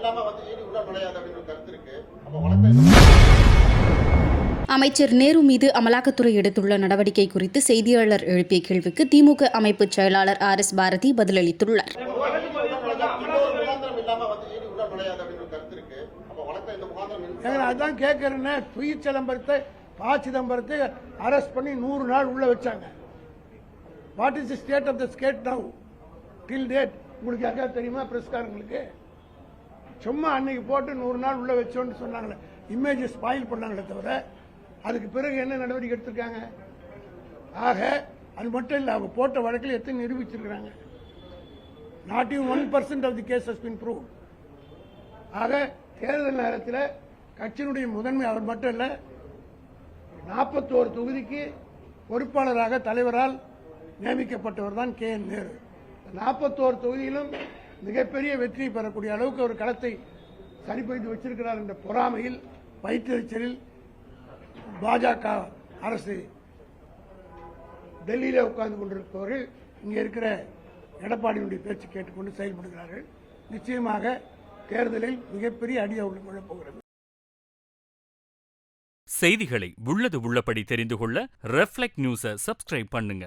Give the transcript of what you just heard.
இல்லாம வந்து ஈடி உள்ள நுழையாது அப்படின்னு ஒரு கருத்து இருக்கு. அப்ப வழக்கை அமைச்சர் நேரு மீது அமலாக்கத்துறை எடுத்துள்ள நடவடிக்கை குறித்து செய்தியாளர் எழுப்பிய கேள்விக்கு திமுக அமைப்பு செயலாளர் ஆர் எஸ் பாரதி பதிலளித்துள்ளார். அதான் கேட்கறேன்னு பி சிதம்பரத்தை ப சிதம்பரத்தை அரெஸ்ட் பண்ணி நூறு நாள் உள்ள வச்சாங்க. What is the state of the state now till date உங்களுக்கு யாருக்கா தெரியுமா பிரஸ்காரங்களுக்கு சும்மா அன்னைக்கு போட்டு நூறு நாள் உள்ள வச்சோன்னு சொன்னாங்களே இமேஜ் ஸ்பாயில் பண்ணாங்களே தவிர அதுக்கு பிறகு என்ன நடவடிக்கை எடுத்திருக்காங்க? ஆக அது மட்டும் இல்லை அவங்க போட்ட வழக்கில் எத்தனை நிரூபிச்சிருக்கிறாங்க? Not even one percent of the case has been prove ஆக தேர்தல் நேரத்தில் கட்சியினுடைய முதன்மை அவர் மட்டும் இல்லை நாற்பத்தோரு தொகுதிக்கு பொறுப்பாளராக தலைவரால் நியமிக்கப்பட்டவர் தான் கே என் நேரு. நாற்பத்தோரு தொகுதியிலும் மிகப்பெரிய வெற்றி பெறக்கூடிய அளவுக்கு ஒரு களத்தை சரிபெய்து வச்சிருக்கிறார் என்ற பொறாமையில் வயிற்றெரிச்சலில் பாஜக அரசு டெல்லியில் உட்கார்ந்து கொண்டிருப்பவர்கள் இங்கே இருக்கிற எடப்பாடியினுடைய பேச்சு கேட்டுக்கொண்டு செயல்படுகிறார்கள். நிச்சயமாக தேர்தலில் மிகப்பெரிய அடி அவர்கள் விழப்போகிறது செய்திகளை உள்ளது உள்ளபடி தெரிந்து கொள்ள ரெஃப்ளெக்ட் நியூஸை சப்ஸ்கிரைப் பண்ணுங்க.